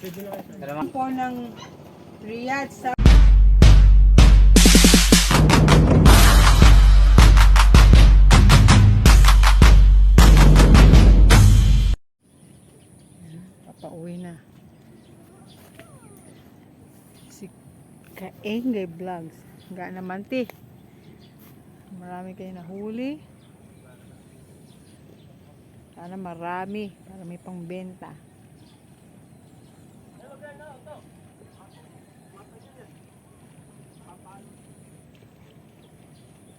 Po ng Riyadh sa Papauwi na. Si Kaengay Vlogs. Nga naman ti. Marami kayo nahuli. Sana marami. Para may pang benta.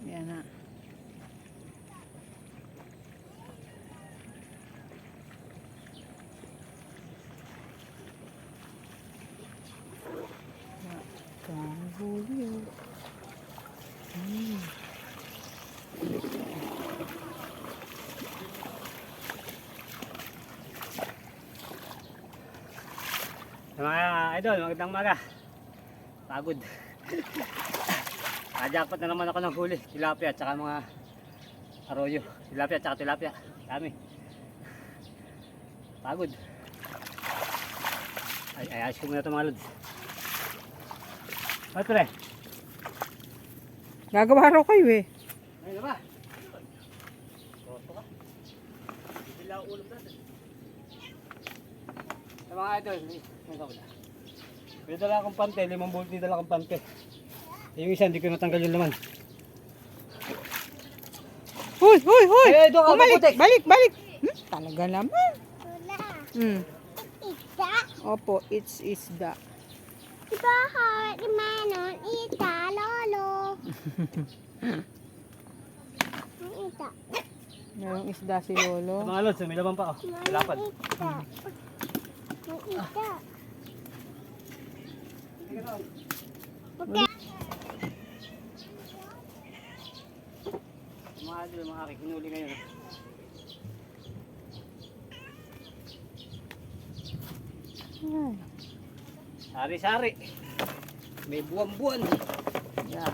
Yan na. Kahuli. Hmm. mga idol, magandang maga. Pagod. Kajakpat na naman ako ng huli. Tilapia at saka mga arroyo. Tilapia at saka tilapia. Dami. Pagod. Ay, ay, ayos ko muna ito mga lods. Ba't pre? Gagawa raw kayo eh. Ay, na ba? Toto ka. Ang ulam natin. Sa mga idol, may dala akong pante, limang bolt dala akong pante. Eh, Yung isa, hindi ko natanggal yung laman. Huy, huy, huy! Ay, ay, doon ka, Bumalik, maputik. balik, balik! Hmm, talaga naman. Wala. Hmm. Ita. Opo, it's isda. Diba hawak ni Manon? Ita, lolo. Ang ita. Merong isda si Lolo. mga lods, may laman pa oh. Lapad. Ang ita. Ang ita. Sa mga idol, mga aking hinuli ngayon. Ay, Sari-sari. May buwan-buwan. yeah.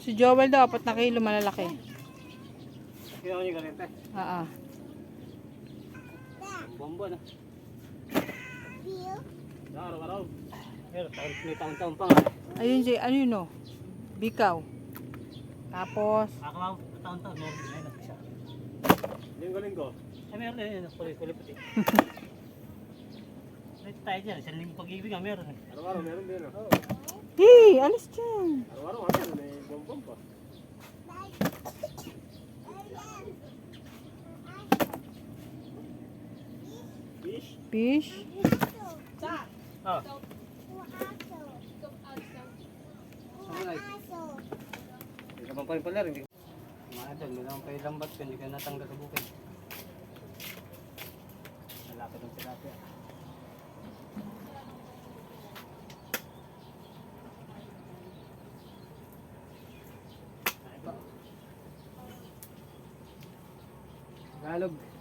Si Joel daw, apat na kilo malalaki. Kinawa niyo ganito. Ah, ah. Buwan-buwan ah. Araw-araw. May taon-taon pa nga. Ayun si, ano yun no? Bikaw. Tapos, Akaw, taon-taon. Meron din ayun. Isa. Linggo-linggo. Ay, meron din yun. Kulit-kulit pati. Ito tayo dyan. Isang linggo pag-ibig nga meron eh. Araw-araw meron din. Hey, alis dyan. Araw-araw ano, may bombom pa. Fish? Fish. Ah. Aso. Hindi ka pa pa pala rin. Mga idol, may pa yung lambat ko. Hindi ka natanggal sa bukid. Malapit ng tilapia. Tagalog.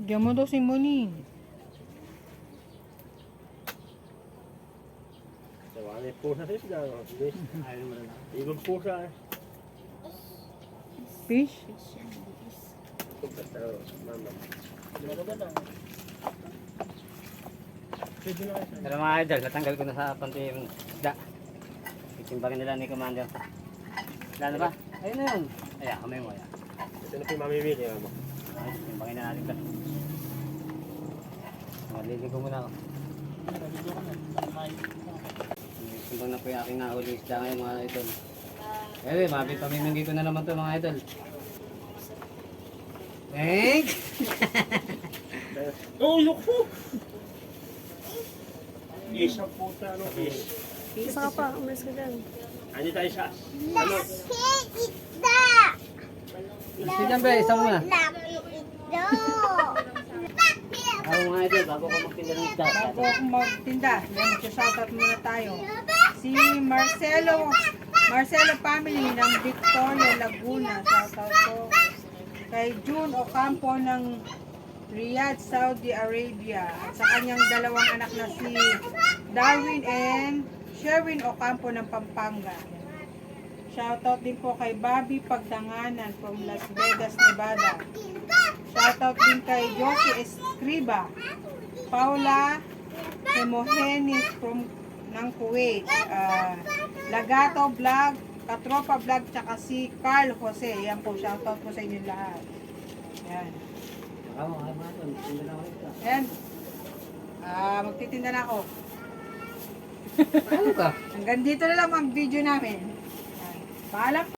Diyan mo daw si Muning. Sa mga may pusa sa isda. no? Fish. Ayaw mo na. Ibang pusa eh. Fish. Basta, oh, mama. Pero mga idol, natanggal ko na sa panty yung isda. Itimbangin nila ni Commander. Na ba? Ayun na yun. Ayan, kamay mo. Ayan. Ito na po yung mamimili. Mama. Ay, timbangin na natin ito. Maliligo muna ako. Timbang na po yung aking nahuli isda ngayon mga idol. Eh, mabit pamiminggi ko na naman to mga idol. Thank! Oh, look po! Fish ang pusa, ano? Fish. Isa ka pa, umalis ka dyan. Ano tayo sa... Laki isda! Sige dyan, be, isa muna. Laki ito! Ako mga idol, bago ko magtinda ng isda. Bago ako magtinda, yan, magsashoutout muna tayo. Si Marcelo, Marcelo family ng Victoria, Laguna. Shoutout ko. Kay June Ocampo ng Riyadh, Saudi Arabia. At sa kanyang dalawang anak na si Darwin and Sherwin Ocampo ng Pampanga. Shoutout din po kay Bobby Pagdanganan from Las Vegas, Nevada. Shoutout din kay Josie Escriba. Paula Hemogenes from ng Kuwait. Ah, Lagato Vlog, Katropa Vlog, tsaka si Carl Jose. Yan po, shoutout po sa inyo lahat. Yan. Yan. Ah, magtitinda na ako. Ano ka? Hanggang dito na lang ang video namin. Paalam